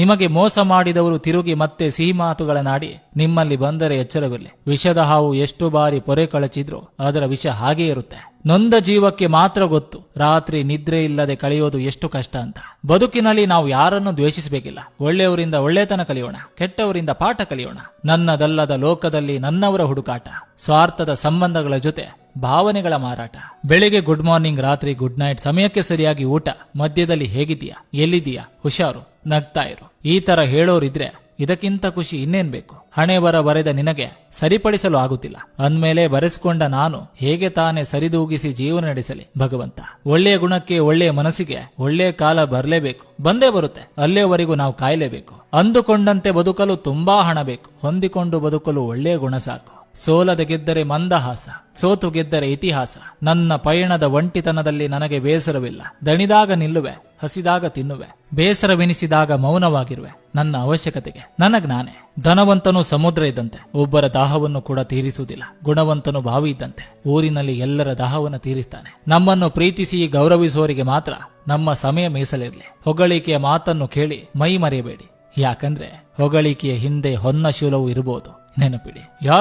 ನಿಮಗೆ ಮೋಸ ಮಾಡಿದವರು ತಿರುಗಿ ಮತ್ತೆ ಸಿಹಿ ಮಾತುಗಳ ನಾಡಿ ನಿಮ್ಮಲ್ಲಿ ಬಂದರೆ ಎಚ್ಚರವಿರಲಿ. ವಿಷದ ಹಾವು ಎಷ್ಟು ಬಾರಿ ಪೊರೆ ಕಳಚಿದ್ರು ಅದರ ವಿಷ ಹಾಗೇ ಇರುತ್ತೆ. ನೊಂದ ಜೀವಕ್ಕೆ ಮಾತ್ರ ಗೊತ್ತು ರಾತ್ರಿ ನಿದ್ರೆ ಇಲ್ಲದೆ ಕಳೆಯೋದು ಎಷ್ಟು ಕಷ್ಟ ಅಂತ. ಬದುಕಿನಲ್ಲಿ ನಾವು ಯಾರನ್ನು ದ್ವೇಷಿಸಬೇಕಿಲ್ಲ. ಒಳ್ಳೆಯವರಿಂದ ಒಳ್ಳೆತನ ಕಲಿಯೋಣ, ಕೆಟ್ಟವರಿಂದ ಪಾಠ ಕಲಿಯೋಣ. ನನ್ನದಲ್ಲದ ಲೋಕದಲ್ಲಿ ನನ್ನವರ ಹುಡುಕಾಟ, ಸ್ವಾರ್ಥದ ಸಂಬಂಧಗಳ ಜೊತೆ ಭಾವನೆಗಳ ಮಾರಾಟ. ಬೆಳಿಗ್ಗೆ ಗುಡ್ ಮಾರ್ನಿಂಗ್, ರಾತ್ರಿ ಗುಡ್ ನೈಟ್, ಸಮಯಕ್ಕೆ ಸರಿಯಾಗಿ ಊಟ, ಮಧ್ಯದಲ್ಲಿ ಹೇಗಿದೀಯಾ ಎಲ್ಲಿದೀಯಾ ಹುಷಾರು. ನಗ್ತಾ ಇರು. ಈ ತರ ಹೇಳೋರಿದ್ರೆ ಇದಕ್ಕಿಂತ ಖುಷಿ ಇನ್ನೇನ್ ಬೇಕು? ಹಣೆ ಬರ ಬರೆದ ನಿನಗೆ ಸರಿಪಡಿಸಲು ಆಗುತ್ತಿಲ್ಲ. ಅಂದ್ಮೇಲೆ ಬರೆಸಿಕೊಂಡ ನಾನು ಹೇಗೆ ತಾನೇ ಸರಿದೂಗಿಸಿ ಜೀವನ ನಡೆಸಲಿ, ಭಗವಂತ? ಒಳ್ಳೆಯ ಗುಣಕ್ಕೆ ಒಳ್ಳೆಯ ಮನಸ್ಸಿಗೆ ಒಳ್ಳೆಯ ಕಾಲ ಬರಲೇಬೇಕು. ಬಂದೇ ಬರುತ್ತೆ. ಅಲ್ಲಿಯವರೆಗೂ ನಾವು ಕಾಯಲೇಬೇಕು. ಅಂದುಕೊಂಡಂತೆ ಬದುಕಲು ತುಂಬಾ ಹಣ ಬೇಕು. ಹೊಂದಿಕೊಂಡು ಬದುಕಲು ಒಳ್ಳೆಯ ಗುಣ ಸಾಕು. ಸೋಲದೆ ಗೆದ್ದರೆ ಮಂದಹಾಸ, ಸೋತು ಗೆದ್ದರೆ ಇತಿಹಾಸ. ನನ್ನ ಪಯಣದ ಒಂಟಿತನದಲ್ಲಿ ನನಗೆ ಬೇಸರವಿಲ್ಲ. ದಣಿದಾಗ ನಿಲ್ಲುವೆ, ಹಸಿದಾಗ ತಿನ್ನುವೆ. ಬೇಸರವೆನಿಸಿದಾಗ ಮೌನವಾಗಿರುವೆ. ನನ್ನ ಅವಶ್ಯಕತೆಗೆ, ನನ್ನ ಜ್ಞಾನೆ. ಧನವಂತನು ಸಮುದ್ರ ಇದ್ದಂತೆ, ಒಬ್ಬರ ದಾಹವನ್ನು ಕೂಡ ತೀರಿಸುವುದಿಲ್ಲ. ಗುಣವಂತನು ಬಾವಿ ಇದ್ದಂತೆ, ಊರಿನಲ್ಲಿ ಎಲ್ಲರ ದಾಹವನ್ನು ತೀರಿಸ್ತಾನೆ. ನಮ್ಮನ್ನು ಪ್ರೀತಿಸಿ ಗೌರವಿಸುವವರಿಗೆ ಮಾತ್ರ ನಮ್ಮ ಸಮಯ ಮೀಸಲಿರಲಿ. ಹೊಗಳಿಕೆಯ ಮಾತನ್ನು ಕೇಳಿ ಮೈ ಮರೆಯಬೇಡಿ ಯಾಕಂದ್ರೆ ಹೊಗಳಿಕೆಯ ಹಿಂದೆ ಹೊನ್ನ ಶೂಲವು ಇರಬಹುದು. ನೆನಪಿಡಿ, ಯಾರು